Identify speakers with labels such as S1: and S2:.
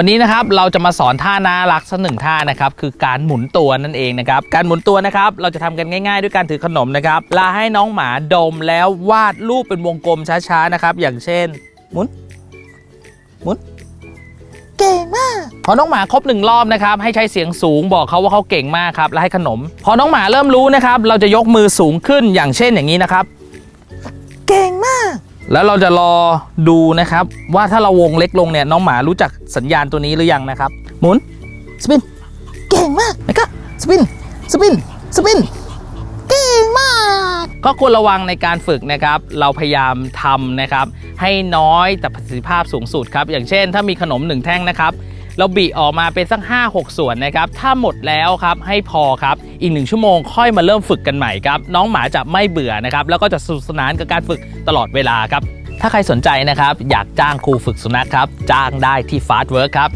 S1: วันนี้นะครับเราจะมาสอนท่าน่ารักสักหนึ่งท่านะครับคือการหมุนตัวนั่นเองนะครับการหมุนตัวนะครับเราจะทำกันง่ายๆ ด้วยการถือขนมนะครับลาให้น้องหมาดมแล้ววาดรูปเป็นวงกลมช้าๆนะครับอย่างเช่น หมุนหมุนเก่งมากพอน้องหมาครบหนึ่งรอบนะครับให้ใช้เสียงสูงบอกเขาว่าเขาเก่งมากครับแล้วให้ขนม พอน้องหมาเริ่มรู้นะครับ เราจะยกมือสูงขึ้นอย่างเช่นอย่างนี้นะครับ เก่งมาก แล้วเราจะรอดูนะครับ ว่าถ้าเราวงเล็กลงเนี่ยน้องหมารู้จักสัญญาณตัวนี้หรือยังนะครับ หมุนสปินเก่งมากนะครับสปินสปินสปินเก่งมาก ก็ควรระวังในการฝึกนะครับ เราพยายามทำนะครับ ให้น้อยแต่ประสิทธิภาพสูงสุดครับ อย่างเช่น ถ้ามีขนมหนึ่งแท่งนะครับ เราบีออกมาเป็นสัก5 6 ส่วนนะครับ ถ้าหมดแล้วครับให้พอครับ อีกหนึ่งชั่วโมงค่อยมาเริ่มฝึกกันใหม่ครับ น้องหมาจะไม่เบื่อนะครับ แล้วก็จะสนุกสนานกับการฝึกตลอดเวลาครับ ถ้าใครสนใจนะครับ อยากจ้างครูฝึกสุนัขครับ จ้างได้ที่ Fast Work ครับ